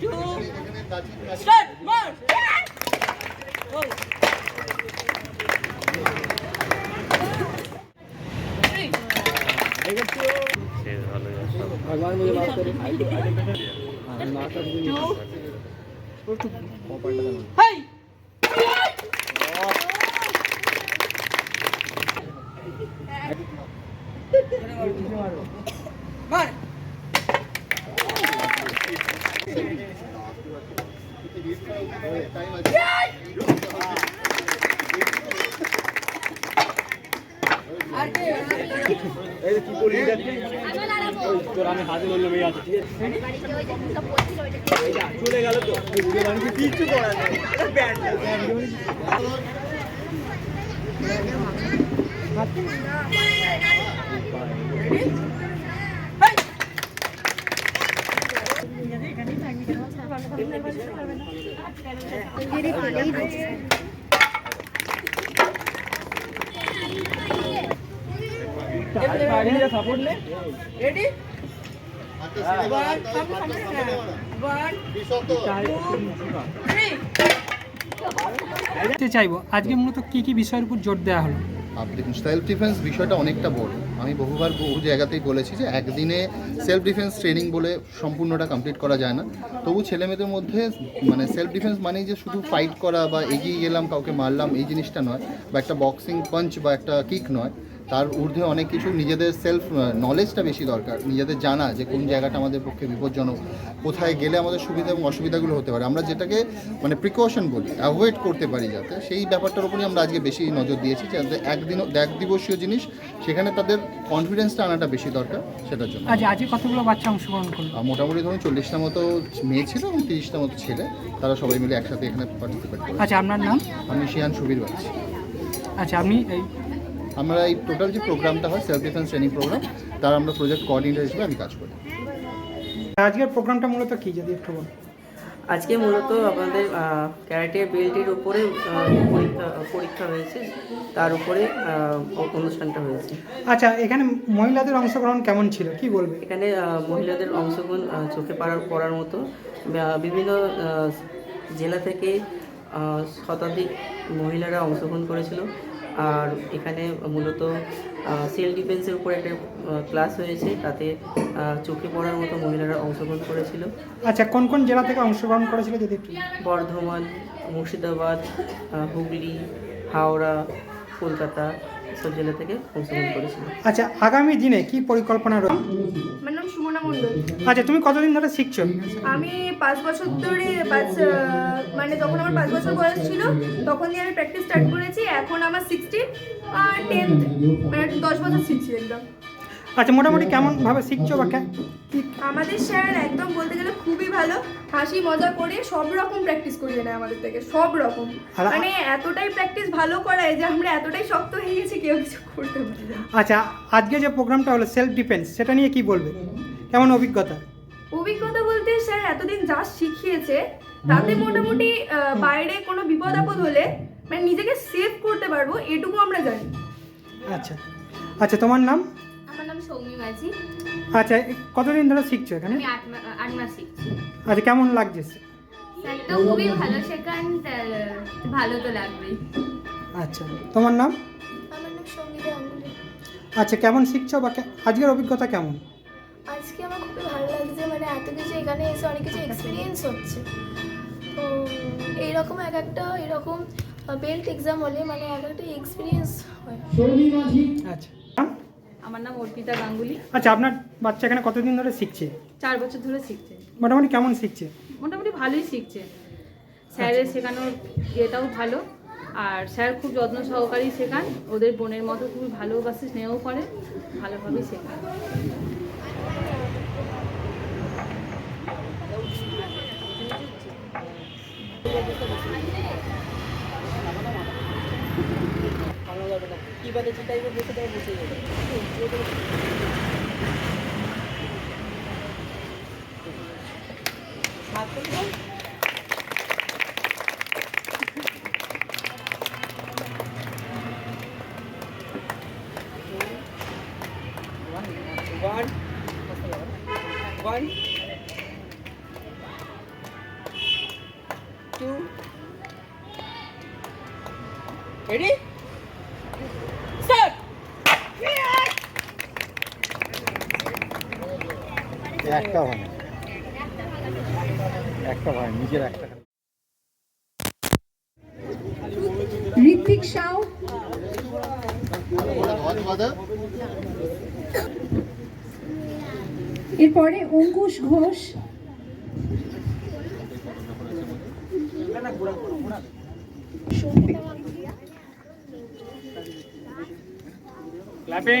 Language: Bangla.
টু স্টার্ট মার্চ হাই মার Time আছে। আর কে হাই রেডি হাতটা সিধে করো, ওয়ান হাতটা- সামনে হাতটা সামনে করো। ওয়ান বিশব্দ। থ্রি জানতে চাইব, আজকে মূলত কি কি বিষয়ের উপর জোর দেওয়া হলো? দেখুন সেলফ ডিফেন্স বিষয়টা অনেকটা বড়। আমি বহুবার বহু জায়গাতেই বলেছি যে একদিনে সেলফ ডিফেন্স ট্রেনিং বলে সম্পূর্ণটা কমপ্লিট করা যায় না। তবু ছেলেমেয়েদের মধ্যে মানে সেলফ ডিফেন্স মানেই যে শুধু ফাইট করা বা এগিয়ে গেলাম, কাউকে মারলাম, এই জিনিসটা নয় বা একটা বক্সিং পাঞ্চ বা একটা কিক নয়। তার ঊর্ধ্বে অনেক কিছু নিজেদের সেলফ নলেজটা বেশি দরকার। নিজেদের জানা যে কোন জায়গাটা আমাদের পক্ষে বিপজ্জনক কোথায় গেলে আমাদের সুবিধা এবং অসুবিধাগুলো হতে পারে। আমরা যেটাকে মানে প্রিকশন বলি অ্যাভয়েড করতে পারি যাতে। সেই ব্যাপারটার উপরই আমরা আজকে বেশি নজর দিয়েছি যাতে একদিন এক দিবসীয় জিনিস সেখানে তাদের কনফিডেন্সটা আনাটা বেশি দরকার সেটার জন্য। আজ আজকে কতগুলো বাচ্চা অংশগ্রহণ করল? মোটামুটি ধরুন চল্লিশটা মতো মেয়ে ছিল এবং তিরিশটা মতো ছেলে। তারা সবাই মিলে একসাথে এখানে পার্টিসিপেট করে আচ্ছা আপনার নাম? আমি শিয়ান সুবীর বাগচি। আচ্ছা আমি এই আমরা এই টোটাল যে প্রোগ্রামটা হয় সেলফ ডিফেন্স ট্রেনিং প্রোগ্রাম তার আমরা প্রজেক্ট কোঅর্ডিনেটর হিসেবে আমি কাজ করি। আজকের প্রোগ্রামটা মূলত কি যদি একটু বলুন আজকে মূলত আমাদের ক্যারাটে বেল্টের উপরে পরীক্ষা পরীক্ষা হয়েছে। তার উপরে অনুষ্ঠানটা হয়েছে। আচ্ছা এখানে মহিলাদের অংশগ্রহণ কেমন ছিল? কি বলবে? এখানে মহিলাদের অংশগ্রহণ চোখে পড়ার পড়ার মতো। বিভিন্ন জেলা থেকে শতাধিক মহিলারা অংশগ্রহণ করেছিল। আর এখানে মূলত সেল ডিফেন্সের উপর একটা ক্লাস হয়েছে। তাতে চোখে পড়ার মতো মহিলারা অংশগ্রহণ করেছিল। আচ্ছা কোন কোন জেলা থেকে অংশগ্রহণ করেছিল যদি একটু? বর্ধমান মুর্শিদাবাদ হুগলি হাওড়া কলকাতা সব জেলা থেকে অংশগ্রহণ করেছিল। আচ্ছা আগামী দিনে কি পরিকল্পনা রয়েছে আমার নাম সুমনা মণ্ডল। আচ্ছা তুমি কতদিন ধরে শিখছো? আমি পাঁচ বছর ধরে পাঁচ মানে যখন আমার পাঁচ বছর বয়স ছিল তখন দিয়ে আমি প্র্যাকটিস স্টার্ট করেছি। এখন আমার সিক্সটিন আর টেন্থ মানে দশ বছর শিখছি একদম। আচ্ছা মোটামুটি কেমন ভাবে শিখছো বা আমাদের স্যার একদম বলতে গেলে খুবই ভালো। হাসি মজা করে সব রকম প্র্যাকটিস করিয়ে নেয় আমাদের থেকে সব রকম। মানে এতটাই প্র্যাকটিস ভালো করায় যে আমরা এতটাই শক্ত হয়ে গেছি কেউ কিছু করতে পারি আচ্ছা আজকে যে প্রোগ্রামটা হলো সেলফ ডিফেন্স সেটা নিয়ে কি বলবে? কেমন অভিজ্ঞতা? অভিজ্ঞতা বলতে স্যার এতদিন যা শিখিয়েছে তাতে মোটামুটি বাইরে কোনো বিপদ আপদ হলে মানে নিজেকে সেভ করতে পারব এটুকু আমরা জানি। আচ্ছা। আচ্ছা তোমার নাম? মাঝি আচ্ছা কতদিন ধরে শিখছো এখানে? আমি আট আট মাস শিখছি। আচ্ছা কেমন লাগছে? স্যার তো খুবই ভালো শেখান ভালো তো লাগবেই। আচ্ছা তোমার নাম? আমার নাম সঙ্গীতা গাঙ্গুলি আচ্ছা কেমন শিখছো বা আজকের অভিজ্ঞতা কেমন? আজকে আমার খুবই ভালো লাগছে মানে এত কিছু এখানে এসে অনেক কিছু এক্সপিরিয়েন্স হচ্ছে। তো এইরকম এক একটা এরকম বেল্ট এক্সাম হলে মানে এক একটা এক্সপিরিয়েন্স হয়। আচ্ছা। আমার নাম অর্পিতা গাঙ্গুলি। আচ্ছা আপনার বাচ্চা এখানে কতদিন ধরে শিখছে? চার বছর ধরে শিখছে। মোটামুটি কেমন শিখছে? মোটামুটি ভালোই শিখছে। স্যারের আচ্ছা। শেখানোর ইয়েটাও ভালো। আর স্যার খুব যত্ন সহকারেই শেখান। ওদের বোনের মতো খুবই ভালোবাসে স্নেহও করে ভালোভাবেই শেখান। Thank you. যাবে না কী বাদে চিন্তা করে বসে দেবে বসে যাবে One, one, two, ready? একটা ভাই একটা ভাই নিজের একটা ঋত্বিক সাউ। এরপরে অঙ্কুশ ঘোষ। ক্ল্যাপিং